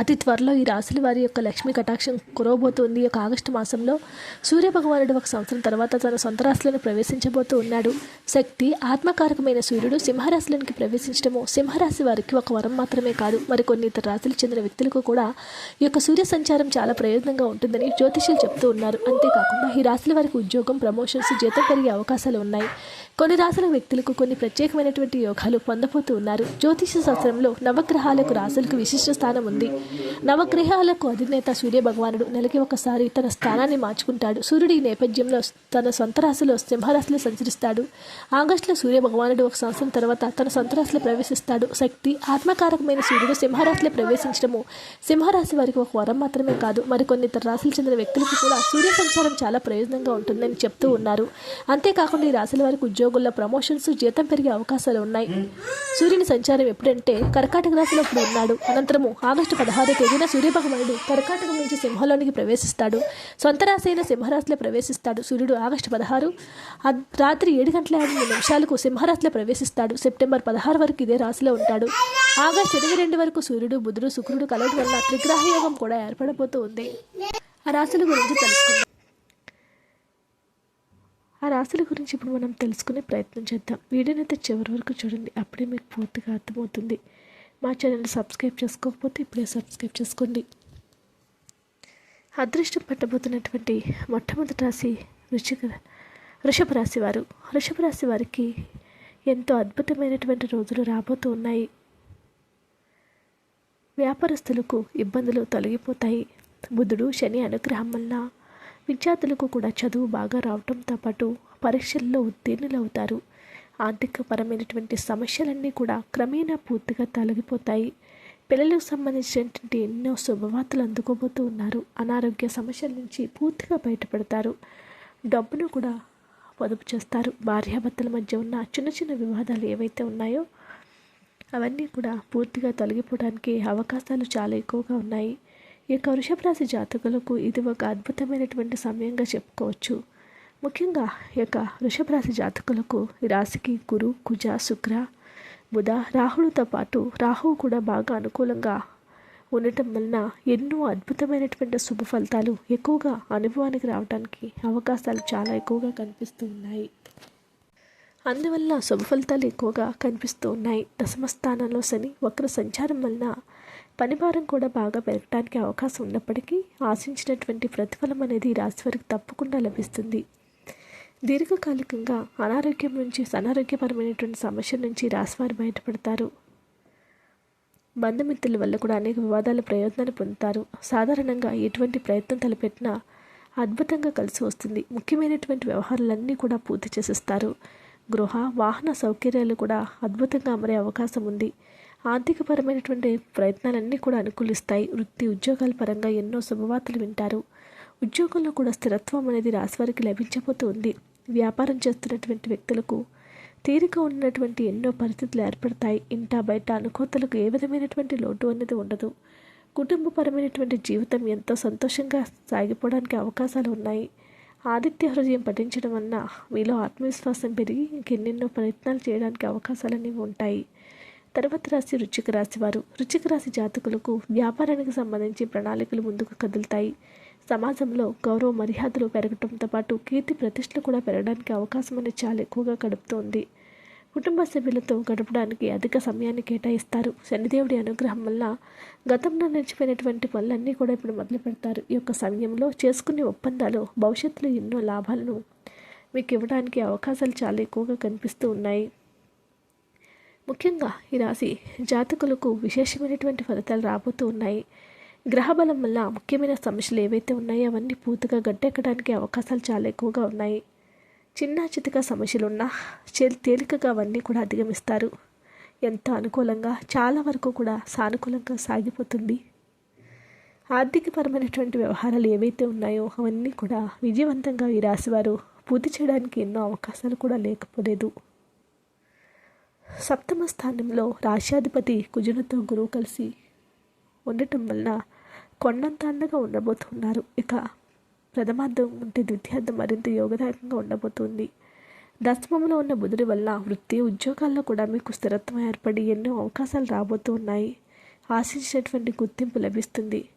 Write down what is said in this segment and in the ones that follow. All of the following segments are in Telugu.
అతి త్వరలో ఈ రాశుల వారి యొక్క లక్ష్మి కటాక్షం కురవబోతుంది. ఈ యొక్క ఆగస్టు మాసంలో సూర్య భగవానుడు ఒక సంవత్సరం తర్వాత తన సొంత రాశులను ప్రవేశించబోతూ ఉన్నాడు. శక్తి ఆత్మకారకమైన సూర్యుడు సింహరాశిలోనికి ప్రవేశించడము సింహరాశి వారికి ఒక వరం మాత్రమే కాదు. మరికొన్ని ఇతర రాశులకు చెందిన వ్యక్తులకు కూడా ఈ యొక్క సూర్య సంచారం చాలా ప్రయోజనంగా ఉంటుందని జ్యోతిష్యులు చెప్తూ ఉన్నారు. అంతేకాకుండా ఈ రాశుల వారికి ఉద్యోగం ప్రమోషన్స్ జీతం పెరిగే అవకాశాలు ఉన్నాయి. కొన్ని రాశుల వ్యక్తులకు కొన్ని ప్రత్యేకమైనటువంటి యోగాలు పొందబోతూ ఉన్నారు. జ్యోతిష శాస్త్రంలో నవగ్రహాలకు రాశులకు విశిష్ట స్థానం ఉంది. నవగ్రహాలకు అధినేత సూర్య భగవానుడు నెలకి ఒకసారి తన స్థానాన్ని మార్చుకుంటాడు. సూర్యుడి ఈ నేపథ్యంలో తన సొంత రాశిలో సింహరాశిలో సంచరిస్తాడు. ఆగస్టులో సూర్య భగవానుడు ఒక సంవత్సరం తర్వాత తన సొంత రాశిలో ప్రవేశిస్తాడు. శక్తి ఆత్మకారకమైన సూర్యుడు సింహరాశిలో ప్రవేశించడము సింహరాశి వారికి ఒక వరం మాత్రమే కాదు. మరికొన్ని ఇతర రాశులు చెందిన వ్యక్తులకు కూడా సూర్య సంచారం చాలా ప్రయోజనంగా ఉంటుందని చెప్తూ ఉన్నారు. అంతేకాకుండా ఈ రాశుల వారికి ఉద్యోగుల్లో ప్రమోషన్స్ జీతం పెరిగే అవకాశాలు ఉన్నాయి. సూర్యుని సంచారం ఎప్పుడంటే కర్కాటక రాశిలో ఇప్పుడు ఉన్నాడు. అనంతరము ఆగస్టు పదహారు తేదీన సూర్యభగవానుడు కర్కాటకం నుంచి సింహంలోనికి ప్రవేశిస్తాడు. సొంత రాశి అయిన సింహరాశిలో ప్రవేశిస్తాడు సూర్యుడు ఆగస్టు పదహారు. రాత్రి ఏడు గంటల యాభై నిమిషాలకు సింహరాశిలో ప్రవేశిస్తాడు. సెప్టెంబర్ పదహారు వరకు ఇదే రాశిలో ఉంటాడు. ఆగస్టు ఇరవై రెండు వరకు సూర్యుడు బుధుడు శుక్రుడు కలవడం వల్ల త్రిగ్రహ యోగం కూడా ఏర్పడబోతూ ఉంది. ఆ రాశుల గురించి తెలుసుకుందాం. ఆ రాశుల గురించి ఇప్పుడు మనం తెలుసుకునే ప్రయత్నం చేద్దాం. వీడియోనైతే చివరి వరకు చూడండి. అప్పుడే మీకు పూర్తిగా అర్థమవుతుంది. మా ఛానల్ సబ్స్క్రైబ్ చేసుకోకపోతే ఇప్పుడే సబ్స్క్రైబ్ చేసుకోండి. అదృష్టం పట్టబోతున్నటువంటి మొట్టమొదటి రాశి వృశ్చిక వృషభ రాశి వారు. వృషభ రాశి వారికి ఎంతో అద్భుతమైనటువంటి రోజులు రాబోతూ ఉన్నాయి. వ్యాపారస్తులకు ఇబ్బందులు తొలగిపోతాయి. బుధుడు శని అనుగ్రహం వల్ల విద్యార్థులకు కూడా చదువు బాగా రావటంతో పాటు పరీక్షల్లో ఉత్తీర్ణులవుతారు. ఆర్థికపరమైనటువంటి సమస్యలన్నీ కూడా క్రమేణా పూర్తిగా తొలగిపోతాయి. పిల్లలకు సంబంధించినటువంటి ఎన్నో శుభవార్తలు అందుకోబోతూ ఉన్నారు. అనారోగ్య సమస్యల నుంచి పూర్తిగా బయటపడతారు. డబ్బును కూడా పొదుపు చేస్తారు. భార్యాభర్తల మధ్య ఉన్న చిన్న చిన్న వివాదాలు ఏవైతే ఉన్నాయో అవన్నీ కూడా పూర్తిగా తొలగిపోవడానికి అవకాశాలు చాలా ఎక్కువగా ఉన్నాయి. ఈ యొక్క వృషభ రాశి జాతకులకు ఇది ఒక అద్భుతమైనటువంటి సమయంగా చెప్పుకోవచ్చు. ముఖ్యంగా ఈ యొక్క వృషభ రాశి జాతకులకు ఈ రాశికి గురు కుజ శుక్ర బుధ రాహులతో పాటు రాహువు కూడా బాగా అనుకూలంగా ఉండటం వలన ఎన్నో అద్భుతమైనటువంటి శుభ ఫలితాలు ఎక్కువగా అనుభవానికి రావడానికి అవకాశాలు చాలా ఎక్కువగా కనిపిస్తూ ఉన్నాయి. అందువల్ల శుభ ఫలితాలు ఎక్కువగా కనిపిస్తూ ఉన్నాయి. దశమ స్థానంలో శని వక్ర సంచారం వలన పనిభారం కూడా బాగా పెరగడానికి అవకాశం ఉన్నప్పటికీ ఆశించినటువంటి ప్రతిఫలం అనేది రాశి వారికి తప్పకుండా లభిస్తుంది. దీర్ఘకాలికంగా అనారోగ్యం నుంచి అనారోగ్యపరమైనటువంటి సమస్యల నుంచి రాసివారు బయటపడతారు. బంధుమిత్రుల వల్ల కూడా అనేక వివాదాల ప్రయోజనాలు పొందుతారు. సాధారణంగా ఎటువంటి ప్రయత్నం తలపెట్టినా అద్భుతంగా కలిసి వస్తుంది. ముఖ్యమైనటువంటి వ్యవహారాలన్నీ కూడా పూర్తి చేసేస్తారు. గృహ వాహన సౌకర్యాలు కూడా అద్భుతంగా అమరే అవకాశం ఉంది. ఆర్థికపరమైనటువంటి ప్రయత్నాలన్నీ కూడా అనుకూలిస్తాయి. వృత్తి ఉద్యోగాల పరంగా ఎన్నో శుభవార్తలు వింటారు. ఉద్యోగంలో కూడా స్థిరత్వం అనేది రాశివారికి లభించబోతూ ఉంది. వ్యాపారం చేస్తున్నటువంటి వ్యక్తులకు తీరిక ఉన్నటువంటి ఎన్నో పరిస్థితులు ఏర్పడతాయి. ఇంటా బయట అనుకోతలకు ఏ విధమైనటువంటి లోటు అనేది ఉండదు. కుటుంబపరమైనటువంటి జీవితం ఎంతో సంతోషంగా సాగిపోవడానికి అవకాశాలు ఉన్నాయి. ఆదిత్య హృదయం పఠించడం వలన మీలో ఆత్మవిశ్వాసం పెరిగి ఇంకెన్నెన్నో ప్రయత్నాలు చేయడానికి అవకాశాలు అనేవి ఉంటాయి. తర్వాత రాశి రుచిక రాశి వారు. రుచిక రాశి జాతకులకు వ్యాపారానికి సంబంధించి ప్రణాళికలు ముందుకు కదులుతాయి. సమాజంలో గౌరవ మర్యాదలు పెరగటంతో పాటు కీర్తి ప్రతిష్టలు కూడా పెరగడానికి అవకాశం అనేది చాలా ఎక్కువగా గడుపుతోంది. కుటుంబ సభ్యులతో గడపడానికి అధిక సమయాన్ని కేటాయిస్తారు. శనిదేవుడి అనుగ్రహం వల్ల గతంలో నిలిచిపోయినటువంటి పనులన్నీ కూడా ఇప్పుడు మొదలు పెడతారు. ఈ యొక్క సమయంలో చేసుకునే ఒప్పందాలు భవిష్యత్తులో ఎన్నో లాభాలను మీకు ఇవ్వడానికి అవకాశాలు చాలా ఎక్కువగా కనిపిస్తూ ఉన్నాయి. ముఖ్యంగా ఈ రాశి జాతకులకు విశేషమైనటువంటి ఫలితాలు రాబోతూ ఉన్నాయి. గ్రహబలం వల్ల ముఖ్యమైన సమస్యలు ఏవైతే ఉన్నాయో అవన్నీ పూర్తిగా గట్టెక్కడానికి అవకాశాలు చాలా ఎక్కువగా ఉన్నాయి. చిన్న చితక సమస్యలు ఉన్నా చే- తేలికగా అవన్నీ కూడా అధిగమిస్తారు. ఎంతో అనుకూలంగా చాలా వరకు కూడా సానుకూలంగా సాగిపోతుంది. ఆర్థికపరమైనటువంటి వ్యవహారాలు ఏవైతే ఉన్నాయో అవన్నీ కూడా విజయవంతంగా ఈ రాశివారు పూర్తి చేయడానికి ఎన్నో అవకాశాలు కూడా లేకపోలేదు. సప్తమ స్థానంలో రాష్ట్రాధిపతి కుజునితో గురువు కలిసి ఉండటం వలన కొండంత అండగా ఉండబోతున్నారు. ఇక ప్రథమార్థం ఉంటే ద్వితీయార్థం మరింత యోగదాయకంగా ఉండబోతుంది. దశమంలో ఉన్న బుధుడి వల్ల వృత్తి ఉద్యోగాల్లో కూడా మీకు స్థిరత్వం ఏర్పడి ఎన్నో అవకాశాలు రాబోతూ ఉన్నాయి ఆశించినటువంటి గుర్తింపు లభిస్తుంది.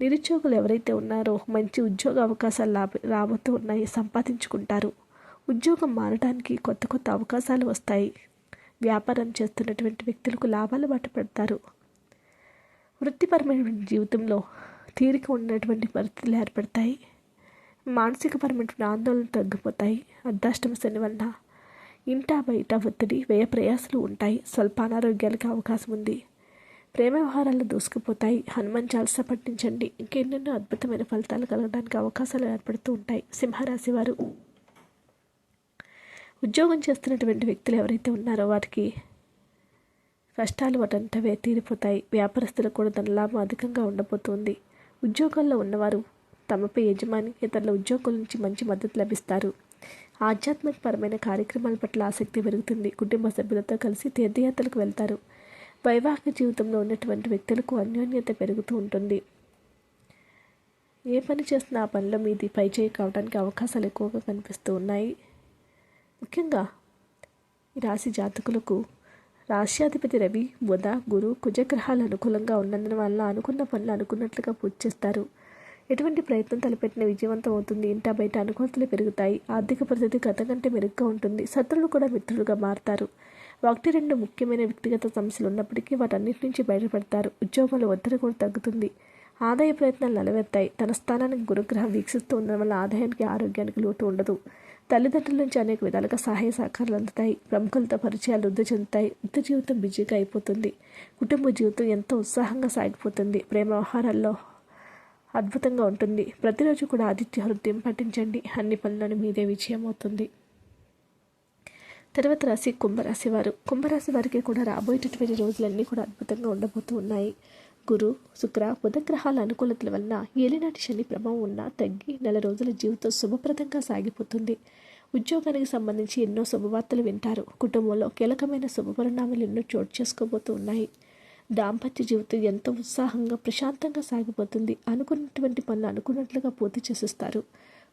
నిరుద్యోగులు ఎవరైతే ఉన్నారో మంచి ఉద్యోగ అవకాశాలు లాభ రాబోతూ ఉన్నాయి సంపాదించుకుంటారు. ఉద్యోగం మారడానికి కొత్త కొత్త అవకాశాలు వస్తాయి. వ్యాపారం చేస్తున్నటువంటి వ్యక్తులకు లాభాలు బాట వృత్తిపరమైన వృత్తిపరమైనటువంటి జీవితంలో తీరిక ఉన్నటువంటి పరిస్థితులు ఏర్పడతాయి. మానసికపరమైనటువంటి ఆందోళనలు తగ్గిపోతాయి. అర్ధాష్టమ శని వలన ఇంటా బయట ఒత్తిడి వ్యయ ప్రయాసాలు ఉంటాయి. స్వల్ప అనారోగ్యాలకు అవకాశం ఉంది. ప్రేమ వ్యవహారాలు దూసుకుపోతాయి. హనుమాన్ చాలస పట్టించండి ఇంకెన్నెన్నో అద్భుతమైన ఫలితాలు కలగడానికి అవకాశాలు ఏర్పడుతూ ఉంటాయి. సింహరాశి వారు. ఉద్యోగం చేస్తున్నటువంటి వ్యక్తులు ఎవరైతే ఉన్నారో వారికి కష్టాలు వాటంతవే తీరిపోతాయి. వ్యాపారస్తులకు కూడా ధన లాభం అధికంగా ఉండబోతుంది. ఉద్యోగాల్లో ఉన్నవారు తమపై యజమాని ఇతరుల ఉద్యోగుల నుంచి మంచి మద్దతు లభిస్తారు. ఆధ్యాత్మికపరమైన కార్యక్రమాల పట్ల ఆసక్తి పెరుగుతుంది. కుటుంబ సభ్యులతో కలిసి తీర్థయాత్రలకు వెళ్తారు. వైవాహిక జీవితంలో ఉన్నటువంటి వ్యక్తులకు అన్యోన్యత పెరుగుతూ ఉంటుంది. ఏ పని చేస్తున్నా ఆ పనిలో మీది పైచేయి కావడానికి అవకాశాలు ఎక్కువగా కనిపిస్తూ ఉన్నాయి. ముఖ్యంగా ఈ రాశి జాతకులకు రాష్ట్రాధిపతి రవి బుధ గురు కుజగ్రహాలు అనుకూలంగా ఉన్నందున వల్ల అనుకున్న పనులు అనుకున్నట్లుగా పూర్తి చేస్తారు. ఎటువంటి ప్రయత్నం తలపెట్టిన విజయవంతం అవుతుంది. ఇంటా బయట అనుకూలతలు పెరుగుతాయి. ఆర్థిక పరిస్థితి గత కంటే మెరుగ్గా ఉంటుంది. శత్రువులు కూడా మిత్రులుగా మారుతారు. ఒకటి రెండు ముఖ్యమైన వ్యక్తిగత సమస్యలు ఉన్నప్పటికీ వాటన్నిటి నుంచి బయటపడతారు. ఉద్యోగంలో ఒత్తిడి కూడా తగ్గుతుంది. ఆదాయ ప్రయత్నాలు నిలవేస్తాయి తన స్థానానికి గురుగ్రహం వీక్షిస్తూ ఉండడం వల్ల ఆదాయానికి ఆరోగ్యానికి లోటు ఉండదు. తల్లిదండ్రుల నుంచి అనేక విధాలుగా సహాయ సహకారాలు అందుతాయి. ప్రముఖులతో పరిచయాలు వృద్ధి చెందుతాయి. వృత్తి జీవితం బిజీగా అయిపోతుంది. కుటుంబ జీవితం ఎంతో ఉత్సాహంగా సాగిపోతుంది. ప్రేమ వ్యవహారాల్లో అద్భుతంగా ఉంటుంది. ప్రతిరోజు కూడా ఆదిత్య హృదయం పఠించండి. అన్ని పనులను మీదే విజయం అవుతుంది తర్వాత రాశి కుంభరాశి వారు. కుంభరాశి వారికి కూడా రాబోయేటటువంటి రోజులన్నీ కూడా అద్భుతంగా ఉండబోతూ ఉన్నాయి. గురు శుక్ర బుధగ్రహాల అనుకూలతల వలన ఏలినాటి శని ప్రభావం ఉన్నా తగ్గి నెల రోజుల జీవితం శుభప్రదంగా సాగిపోతుంది. ఉద్యోగానికి సంబంధించి ఎన్నో శుభవార్తలు వింటారు. కుటుంబంలో కీలకమైన శుభపరిణామాలు ఎన్నో చోటు చేసుకోబోతూ ఉన్నాయి. దాంపత్య జీవితం ఎంతో ఉత్సాహంగా ప్రశాంతంగా సాగిపోతుంది. అనుకున్నటువంటి పనులు అనుకున్నట్లుగా పూర్తి చేసేస్తారు.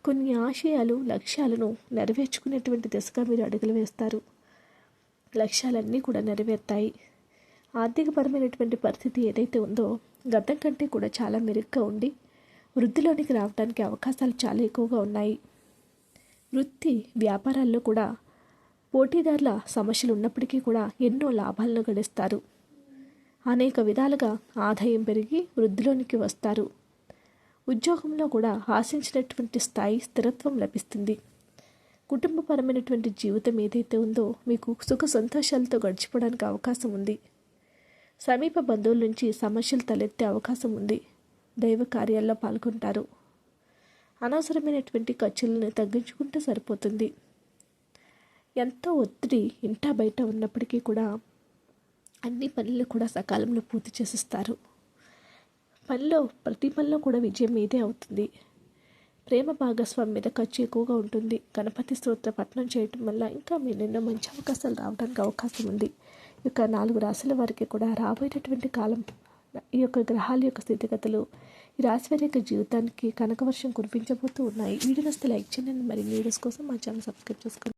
కొన్ని ఆశయాలు లక్ష్యాలను నెరవేర్చుకునేటువంటి దిశగా మీరు అడుగులు వేస్తారు. లక్ష్యాలన్నీ కూడా నెరవేర్తాయి. ఆర్థికపరమైనటువంటి పరిస్థితి ఏదైతే ఉందో గతం కంటే కూడా చాలా మెరుగ్గా ఉండి వృద్ధిలోనికి రావడానికి అవకాశాలు చాలా ఎక్కువగా ఉన్నాయి. వృత్తి వ్యాపారాల్లో కూడా పోటీదారుల సమస్యలు ఉన్నప్పటికీ కూడా ఎన్నో లాభాలను గడిస్తారు అనేక విధాలుగా ఆదాయం పెరిగి వృద్ధిలోనికి వస్తారు. ఉద్యోగంలో కూడా ఆశించినటువంటి స్థాయి స్థిరత్వం లభిస్తుంది. కుటుంబపరమైనటువంటి జీవితం ఏదైతే ఉందో మీకు సుఖ సంతోషాలతో గడిచిపోవడానికి అవకాశం ఉంది. సమీప బంధువుల నుంచి సమస్యలు తలెత్తే అవకాశం ఉంది. దైవ కార్యాల్లో పాల్గొంటారు. అనవసరమైనటువంటి ఖర్చులను తగ్గించుకుంటే సరిపోతుంది. ఎంతో ఒత్తిడి ఇంటా బయట ఉన్నప్పటికీ కూడా అన్ని పనులు కూడా సకాలంలో పూర్తి చేసిస్తారు. పనిలో ప్రతి పనిలో కూడా విజయం మీదే అవుతుంది. ప్రేమ భాగస్వామి మీద ఖర్చు ఎక్కువగా ఉంటుంది. గణపతి స్తోత్ర పఠనం చేయటం వల్ల ఇంకా మీరు ఎన్నో మంచి అవకాశాలు రావడానికి అవకాశం ఉంది. యొక్క నాలుగు రాశుల వారికి కూడా రాబోయేటటువంటి కాలం ఈ యొక్క గ్రహాల యొక్క స్థితిగతులు ఈ రాశి వారి యొక్క జీవితానికి కనకవర్షం కురిపించబోతూ ఉన్నాయి. వీడియోస్ లైక్ చేయండి. మరి వీడియోస్ కోసం మా ఛానల్ సబ్స్క్రైబ్ చేసుకోండి.